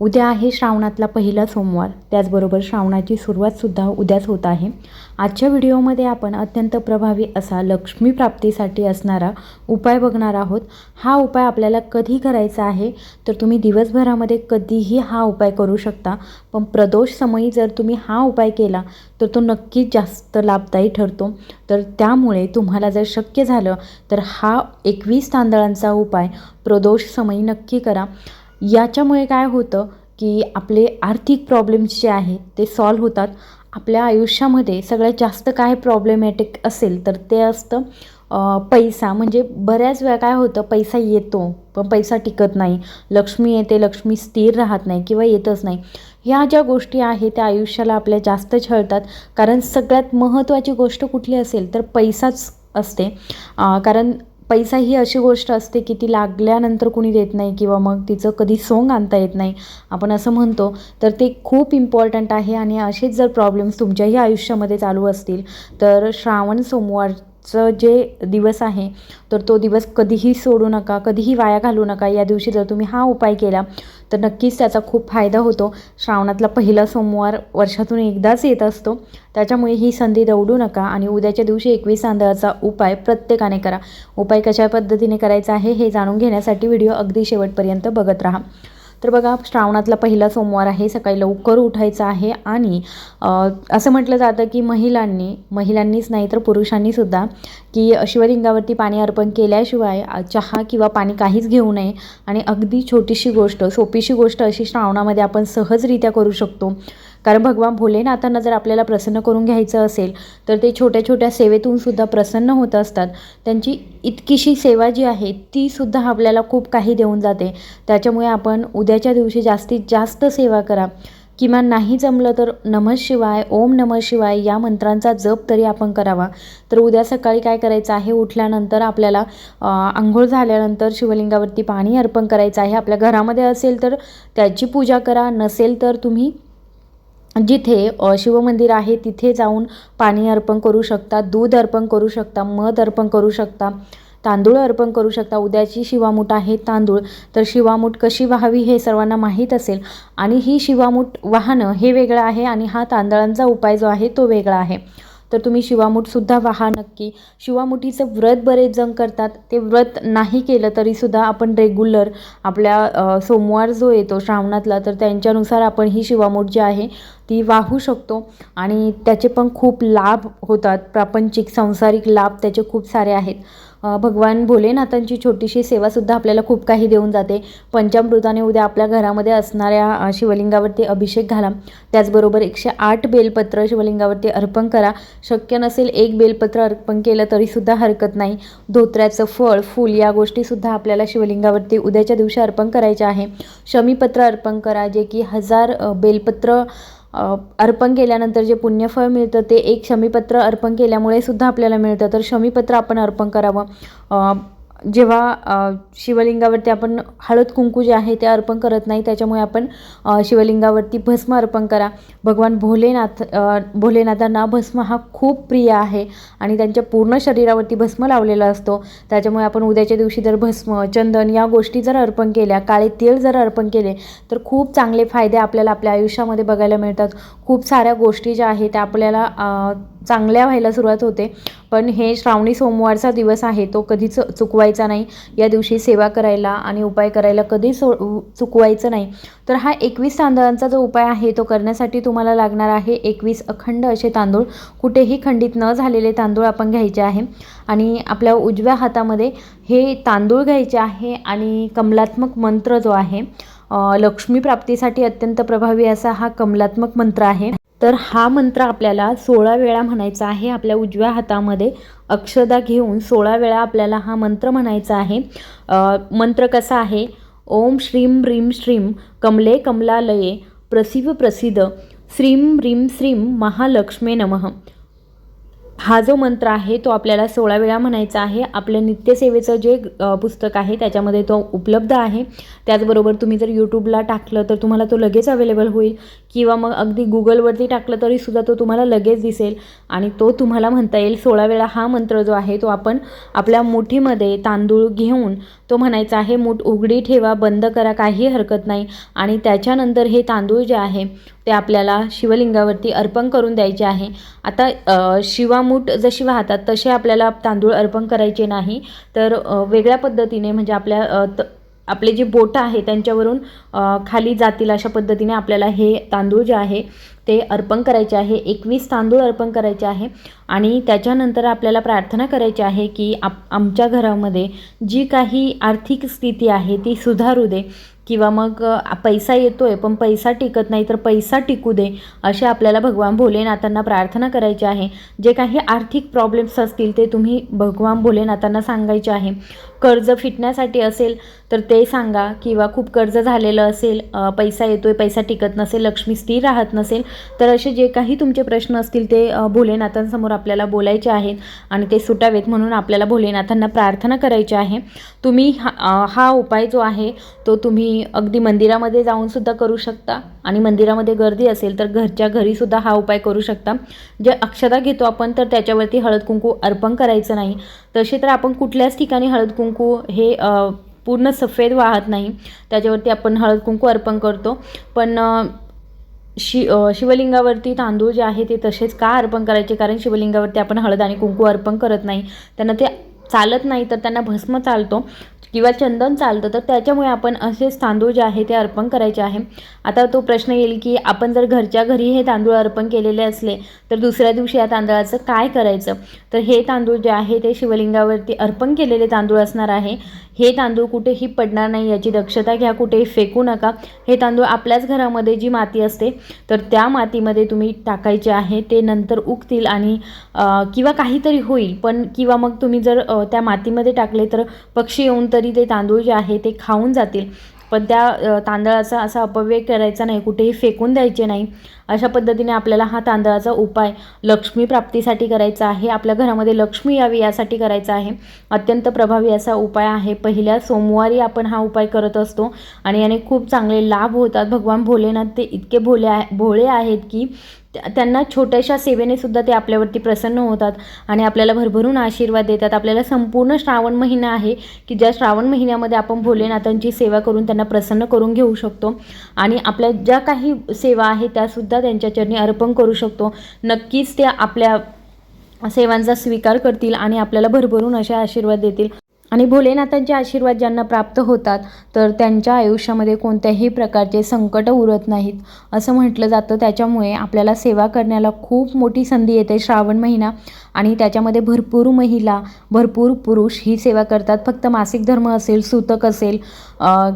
उद्या आहे श्रावणातला पहिला सोमवार. त्याचबरोबर श्रावणाची सुरुवातसुद्धा उद्याच होत आहे. आजच्या व्हिडिओमध्ये आपण अत्यंत प्रभावी असा लक्ष्मी प्राप्तीसाठी असणारा उपाय बघणार आहोत. हा उपाय आपल्याला कधी करायचा आहे तर तुम्ही दिवसभरामध्ये कधीही हा उपाय करू शकता. पण प्रदोष समयी जर तुम्ही हा उपाय केला तर तो नक्कीच जास्त लाभदायी ठरतो. तर त्यामुळे तुम्हाला जर शक्य झालं तर हा एकवीस तांदळांचा उपाय प्रदोष समयी नक्की करा. याच्यामुळे काय होतं की आपले आर्थिक प्रॉब्लेम्स जे आहेत ते सॉल्व होतात. आपल्या आयुष्यामध्ये सगळ्यात जास्त काय प्रॉब्लेमॅटिक असेल तर ते असतं पैसा. म्हणजे बऱ्याच वेळा काय होतं पैसा येतो पण पैसा टिकत नाही. लक्ष्मी येते लक्ष्मी स्थिर राहत नाही किंवा येतच नाही. ह्या ज्या गोष्टी आहेत त्या आयुष्याला आपल्या जास्त छळतात. कारण सगळ्यात महत्त्वाची गोष्ट कुठली असेल तर पैसाच असते. कारण पैसा ही अशी गोष्ट असते की ती लागल्यानंतर कुणी देत नाही किंवा मग तिचं कधी सोंग आणता येत नाही. आपण असं म्हणतो तर ते खूप इम्पॉर्टंट आहे आणि असेच जर प्रॉब्लेम्स तुमच्याही आयुष्यामध्ये चालू असतील तर श्रावण सोमवार चं जे दिवस आहे तर तो दिवस कधीही सोडू नका कधीही वाया घालू नका. या दिवशी जर तुम्ही हा उपाय केला तर नक्कीच त्याचा खूप फायदा होतो. श्रावणातला पहिला सोमवार वर्षातून एकदाच येत असतो. त्याच्यामुळे ही संधी दवडू नका आणि उद्याच्या दिवशी एकवीस तांदळाचा उपाय प्रत्येकाने करा. उपाय कशा पद्धतीने करायचा आहे हे जाणून घेण्यासाठी व्हिडिओ अगदी शेवटपर्यंत बघत राहा. तर बघा श्रावणातला पहिला सोमवार आहे सकाळी लवकर उठायचं आहे आणि असं म्हटलं जातं की महिलांनी महिलांनीच नाही तर पुरुषांनीसुद्धा की शिवलिंगावरती पाणी अर्पण केल्याशिवाय चहा किंवा पाणी काहीच घेऊ नये. आणि अगदी छोटीशी गोष्ट सोपीशी गोष्ट अशी श्रावणामध्ये आपण सहजरित्या करू शकतो. कारण भगवान भोलेनाथांना जर आपल्याला प्रसन्न करून घ्यायचं असेल तर ते छोट्या छोट्या सेवेतून सुद्धा प्रसन्न होत असतात. त्यांची इतकीशी सेवा जी आहे ती सुद्धा आपल्याला खूप काही देऊन जाते. त्याच्यामुळे आपण उद्याच्या दिवशी जास्तीत जास्त सेवा करा. किमान नाही जमलं तर नमः शिवाय ओम नमः शिवाय या मंत्रांचा जप तरी आपण करावा. तर उद्या सकाळी काय करायचं आहे? उठल्यानंतर आपल्याला आंघोळ झाल्यानंतर शिवलिंगावरती पाणी अर्पण करायचं आहे. आपल्या घरामध्ये असेल तर त्याची पूजा करा. नसेल तर तुम्ही जिथे शिवमंदिर आहे तिथे जाऊन पाणी अर्पण करू शकता दूध अर्पण करू शकता मध अर्पण करू शकता तांदूळ अर्पण करू शकता. उद्याची शिवामूठ आहे तांदूळ. तर शिवामूठ कशी व्हावी हे सर्वांना माहीत असेल. आणि ही शिवामूठ वाहणं हे वेगळं आहे आणि हा तांदळांचा उपाय जो आहे तो वेगळा आहे. तर तुम्ही शिवामूठसुद्धा वाहा नक्की. शिवामुठीचं व्रत बरेच जण करतात. ते व्रत नाही केलं तरीसुद्धा आपण रेग्युलर आपल्या सोमवार जो येतो श्रावणातला तर त्यांच्यानुसार आपण ही शिवामूठ जी आहे ती वाहू शकतो आणि त्याचे पण खूप लाभ होतात. प्रापंचिक सांसारिक लाभ त्याचे खूप सारे आहेत. भगवान भोलेनाथांची छोटीशी सेवासुद्धा आपल्याला खूप काही देऊन जाते. पंचामृताने उद्या आपल्या घरामध्ये असणाऱ्या शिवलिंगावरती अभिषेक घाला. त्याचबरोबर एकशे आठ बेलपत्र शिवलिंगावरती अर्पण करा. शक्य नसेल एक बेलपत्र अर्पण केलं तरीसुद्धा हरकत नाही. धोत्र्याचं फळ फूल या गोष्टीसुद्धा आपल्याला शिवलिंगावरती उद्याच्या दिवशी अर्पण करायच्या आहे. शमीपत्र अर्पण करा जे की हजार बेलपत्र अर्पण केल्यानंतर जे पुण्यफळ मिळतं ते एक शमीपत्र अर्पण केल्यामुळे सुद्धा आपल्याला मिळतं. तर शमीपत्र आपण अर्पण करावं. जेव्हा शिवलिंगावरती आपण हळद कुंकू जे आहे ते अर्पण करत नाही त्याच्यामुळे आपण शिवलिंगावरती भस्म अर्पण करा. भगवान भोलेनाथ भोलेनाथांना भस्म हा खूप प्रिय आहे आणि त्यांच्या पूर्ण शरीरावरती भस्म लावलेला असतो. त्याच्यामुळे आपण उद्याच्या दिवशी जर भस्म चंदन या गोष्टी जर अर्पण केल्या काळे तेल जर अर्पण केले तर खूप चांगले फायदे आपल्याला आपल्या आयुष्यामध्ये बघायला मिळतात. खूप साऱ्या गोष्टी ज्या आहेत त्या आपल्याला चांगल्या व्हायला सुरुवात होते. पण हे श्रावणी सोमवारचा दिवस आहे तो कधीच चुकवायचा नाही. या दिवशी सेवा करायला आणि उपाय करायला कधी सो चुकवायचं नाही. तर हा एकवीस तांदळांचा जो उपाय आहे तो करण्यासाठी तुम्हाला लागणार आहे एकवीस अखंड असे तांदूळ. कुठेही खंडित न झालेले तांदूळ आपण घ्यायचे आहे. आणि आपल्या उजव्या हातामध्ये हे तांदूळ घ्यायचे आहे आणि कमलात्मक मंत्र जो आहे लक्ष्मी प्राप्तीसाठी अत्यंत प्रभावी असा हा कमलात्मक मंत्र आहे. तर हा मंत्र आपल्याला सोळा वेळा म्हणायचा आहे आपल्या उजव्या हातामध्ये. अक्षदा घेऊन सोळा वेळा आपल्याला हा मंत्र म्हणायचा आहे. मंत्र कसा आहे? ओम श्रीम ह्रीम श्रीम कमले कमलालये प्रसिव प्रसिद्ध श्रीम ह्रीम श्रीम महालक्ष्मे नमः. हा जो मंत्र आहे तो आपल्याला सोळा वेळा म्हणायचा आहे. आपलं नित्यसेवेचं जे पुस्तक आहे त्याच्यामध्ये तो उपलब्ध आहे. त्याचबरोबर तुम्ही जर यूट्यूबला टाकलं तर तुम्हाला तो लगेच अवेलेबल होईल. किंवा मग अगदी गुगलवरती टाकलं तरीसुद्धा तो तुम्हाला लगेच दिसेल. आणि तो तुम्हाला म्हणता येईल सोळा वेळा हा मंत्र जो आहे तो आपण आपल्या मुठीमध्ये तांदूळ घेऊन तो म्हणायचा आहे मूठ उघडी ठेवा बंद करा काही हरकत नाही. आणि त्याच्यानंतर हे तांदूळ जे आहे ते आपल्याला शिवलिंगावरती अर्पण करून द्यायचे आहे. आता शिवामूठ जशी वाहतात तसे आपल्याला तांदूळ अर्पण करायचे नाही. तर वेगळ्या पद्धतीने म्हणजे आपल्या त आपले जे बोटं आहे त्यांच्यावरून खाली जातील अशा पद्धतीने आपल्याला हे तांदूळ जे आहे ते अर्पण करायचे आहे. एकवीस तांदूळ अर्पण करायचे आहे. आणि त्याच्यानंतर आपल्याला प्रार्थना करायची आहे की आप आमच्या घरामध्ये जी काही आर्थिक स्थिती आहे ती सुधारू दे किंवा मग पैसा येतो आहे पण पैसा टिकत नाही तर पैसा टिकू दे असे आपल्याला भगवान भोलेनाथांना प्रार्थना करायची आहे. जे काही आर्थिक प्रॉब्लेम्स असतील ते तुम्ही भगवान भोलेनाथांना सांगायचे आहे. कर्ज फिटण्यासाठी असेल तर ते सांगा. किंवा खूप कर्ज झालेलं असेल पैसा येतोय पैसा टिकत नसेल लक्ष्मी स्थिर राहत नसेल तर असे जे काही तुमचे प्रश्न असतील ते भोलेनाथांसमोर आपल्याला बोलायचे आहेत आणि ते सुटावेत म्हणून आपल्याला भोलेनाथांना प्रार्थना करायची आहे. तुम्ही हा हा उपाय जो आहे तो तुम्ही अगदी मंदिरामध्ये जाऊनसुद्धा करू शकता. आणि मंदिरामध्ये गर्दी असेल तर घरच्या घरीसुद्धा हा उपाय करू शकता. जे अक्षता घेतो आपण तर त्याच्यावरती हळद कुंकू अर्पण करायचं नाही. तसे तर आपण कुठल्याच ठिकाणी हळद कुंकू कुंकू हे पूर्ण सफेद वाहत नाही. त्याच्यावरती आपण हळद कुंकू अर्पण करतो. पण शि शिवलिंगावरती तांदूळ जे आहे ते तसेच का अर्पण करायचे? कारण शिवलिंगावरती आपण हळद आणि कुंकू अर्पण करत नाही. त्यांना ते चालत नाही तर त्यांना भस्म चालतो. किंवा चंदन चालतं तर त्याच्यामुळे आपण असेच तांदूळ जे आहे ते अर्पण करायचे आहे. आता तो प्रश्न येईल की आपण जर घरच्या घरी हे तांदूळ अर्पण केलेले असले तर दुसऱ्या दिवशी या तांदळाचं काय करायचं? तर हे तांदूळ जे आहे ते शिवलिंगावरती अर्पण केलेले तांदूळ असणार आहे. हे तांदूळ कुठेही पडणार नाही याची दक्षता घ्या कुठेही फेकू नका. हे तांदूळ आपल्याच घरामध्ये जी माती असते तर त्या मातीमध्ये तुम्ही टाकायचे आहे ते नंतर उगतील आणि किंवा काहीतरी होईल. पण किंवा मग तुम्ही जर त्या मातीमध्ये टाकले तर पक्षी येऊन तर तरी ते तांदूळ जे आहे ते खाऊन जातील. पण त्या तांदळाचा असा अपव्यय करायचा नाही कुठेही फेकून द्यायचे नाही. अशा पद्धतीने आपल्याला हा तांदळाचा उपाय लक्ष्मी प्राप्तीसाठी करायचा आहे. आपल्या घरामध्ये लक्ष्मी यावी यासाठी करायचा आहे. अत्यंत प्रभावी असा उपाय आहे. पहिल्या सोमवारी आपण हा उपाय करत असतो आणि याने खूप चांगले लाभ होतात. भगवान भोलेनाथ ते इतके भोले आहे भोळे आहेत की त्यांना छोट्याशा सेवेने सुद्धा ते आपल्यावरती प्रसन्न होतात आणि आपल्याला भरभरून आशीर्वाद देतात. आपल्याला संपूर्ण श्रावण महिना आहे की ज्या श्रावण महिन्यामध्ये आपण भोलेनाथांची सेवा करून त्यांना प्रसन्न करून घेऊ शकतो आणि आपल्या ज्या काही सेवा आहेत त्यासुद्धा त्यांच्या चरणी अर्पण करू शकतो. नक्कीच ते आपल्या सेवांचा स्वीकार करतील आणि आपल्याला भरभरून असे आशीर्वाद देतील. आणि भोलेनाथांचे आशीर्वाद ज्यांना प्राप्त होतात तर त्यांच्या आयुष्यामध्ये कोणत्याही प्रकारचे संकट उरत नाहीत असं म्हटलं जातं. त्याच्यामुळे आपल्याला सेवा करण्याला खूप मोठी संधी येते श्रावण महिना. आणि त्याच्यामध्ये भरपूर महिला भरपूर पुरुष ही सेवा करतात. फक्त मासिक धर्म असेल सूतक असेल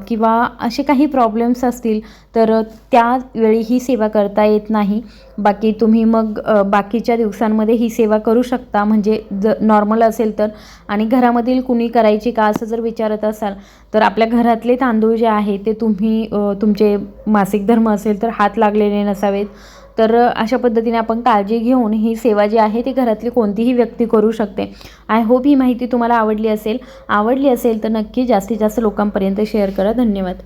किंवा असे काही प्रॉब्लेम्स असतील तर त्यावेळी ही सेवा करता येत नाही. बाकी तुम्ही मग बाकीच्या दिवसांमध्ये ही सेवा करू शकता. म्हणजे ज नॉर्मल असेल तर. आणि घरामधील कुणी करायची का असं जर विचारत असाल तर आपल्या घरातले तांदूळ जे आहे ते तुम्ही तुमचे मासिक धर्म असेल तर हात लागलेले नसावेत. तर अशा पद्धतीने आपण काळजी घेऊन ही सेवा जी आहे ती घरातली कोणतीही व्यक्ती करू शकते. आय होप ही माहिती तुम्हाला आवडली असेल. आवडली असेल तर नक्की जास्तीत जास्त लोकांपर्यंत शेअर करा. धन्यवाद.